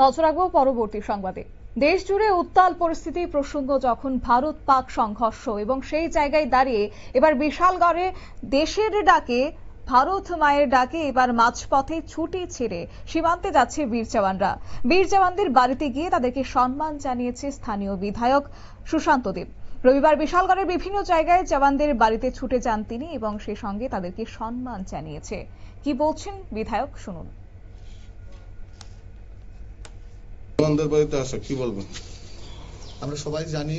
নজর রাখব পরবর্তী সংবাদে। দেশ জুড়ে উত্তাল পরিস্থিতি, প্রসঙ্গ যখন ভারত পাক সংঘর্ষ এবং সেই জায়গায় দাঁড়িয়ে এবার বিশালগড়ে দেশের ডাকে, ভারত মায়ের ডাকে এবার মাঝপথে ছুটি ছেড়ে সীমান্তে যাচ্ছে বীর জওয়ানরা। বীর জওয়ানদের বাড়িতে গিয়ে তাদেরকে সম্মান জানিয়েছে স্থানীয় বিধায়ক সুশান্ত দেব। রবিবার বিশালগড়ের বিভিন্ন জায়গায় জওয়ানদের বাড়িতে ছুটে যান তিনি এবং সেই সঙ্গে তাদেরকে সম্মান জানিয়েছে। কি বলছেন বিধায়ক, শুনুন। জওয়ানদের বাড়িতে আসা, কি বলবেন আমরা সবাই জানি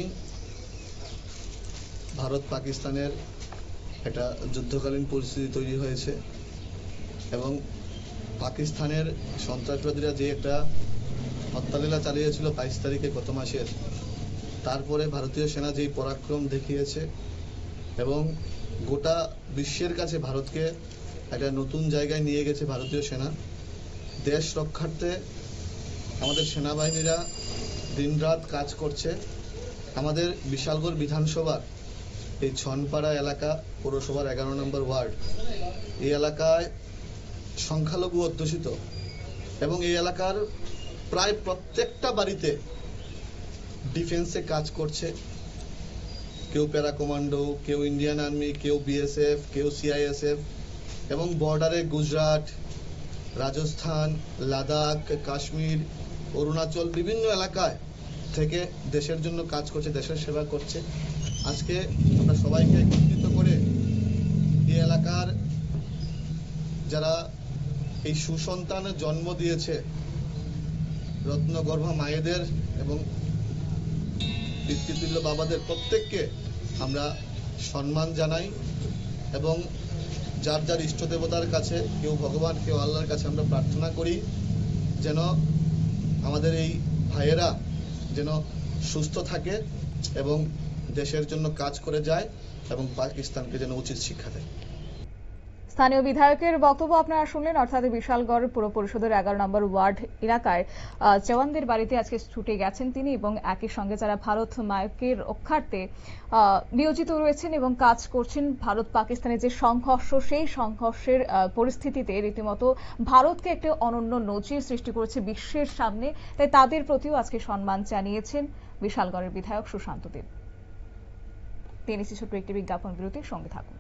ভারত পাকিস্তানের একটা যুদ্ধকালীন পরিস্থিতি তৈরি হয়েছে এবং পাকিস্তানের সন্ত্রাসবাদীরা যে একটা হত্যালীলা চালিয়েছিল বাইশ তারিখে গত মাসের, তারপরে ভারতীয় সেনা যেই পরাক্রম দেখিয়েছে এবং গোটা বিশ্বের কাছে ভারতকে একটা নতুন জায়গায় নিয়ে গেছে ভারতীয় সেনা, দেশ রক্ষার্থে আমাদের সেনাবাহিনীরা দিনরাত কাজ করছে। আমাদের বিশালগড় বিধানসভার এই ছনপাড়া এলাকা পৌরসভার এগারো নম্বর ওয়ার্ড, এই এলাকায় সংখ্যালঘু অধ্যুষিত এবং এই এলাকার প্রায় প্রত্যেকটা বাড়িতে ডিফেন্সে কাজ করছে। কেউ প্যারা কমান্ডো, কেউ ইন্ডিয়ান আর্মি, কেউ বিএসএফ, কেউ সিআইএসএফ এবং বর্ডারে গুজরাট রাজস্থান, লাদাখ, কাশ্মীর, অরুণাচল বিভিন্ন এলাকায় থেকে দেশের জন্য কাজ করছে, দেশের সেবা করছে। আজকে আমরা সবাইকে একত্রিত করে এই এলাকার যারা এই সুসন্তান জন্ম দিয়েছে, রত্নগর্ভা মায়েদের এবং পিতৃতুল্য বাবাদের প্রত্যেককে আমরা সম্মান জানাই এবং যার যার ইষ্ট দেবতার কাছে, কেউ ভগবান, কেউ আল্লাহর কাছে আমরা প্রার্থনা করি, যেন আমাদের এই ভাইয়েরা যেন সুস্থ থাকে এবং দেশের জন্য কাজ করে যায় এবং পাকিস্তানকে যেন উচিত শিক্ষা দেয়। স্থানীয় বিধায়কের বক্তব্য আপনারা শুনলেন, অর্থাৎ বিশালগড় পুর পরিষদের এগারো নম্বর ওয়ার্ড এলাকায় জওয়ানদের বাড়িতে আজকে ছুটে গেছেন তিনি এবং একই সঙ্গে যারা ভারত মায়কের রক্ষার্থে নিয়োজিত রয়েছেন এবং কাজ করছেন, ভারত পাকিস্তানের যে সংঘর্ষ, সেই সংঘর্ষের পরিস্থিতিতে রীতিমতো ভারতকে একটি অনন্য নজির সৃষ্টি করেছে বিশ্বের সামনে। তাই তাদের প্রতিও আজকে সম্মান জানিয়েছেন বিশালগড়ের বিধায়ক সুশান্ত দেব। তিনি ছোট্ট একটি বিজ্ঞাপন বিরতির সঙ্গে থাকুন।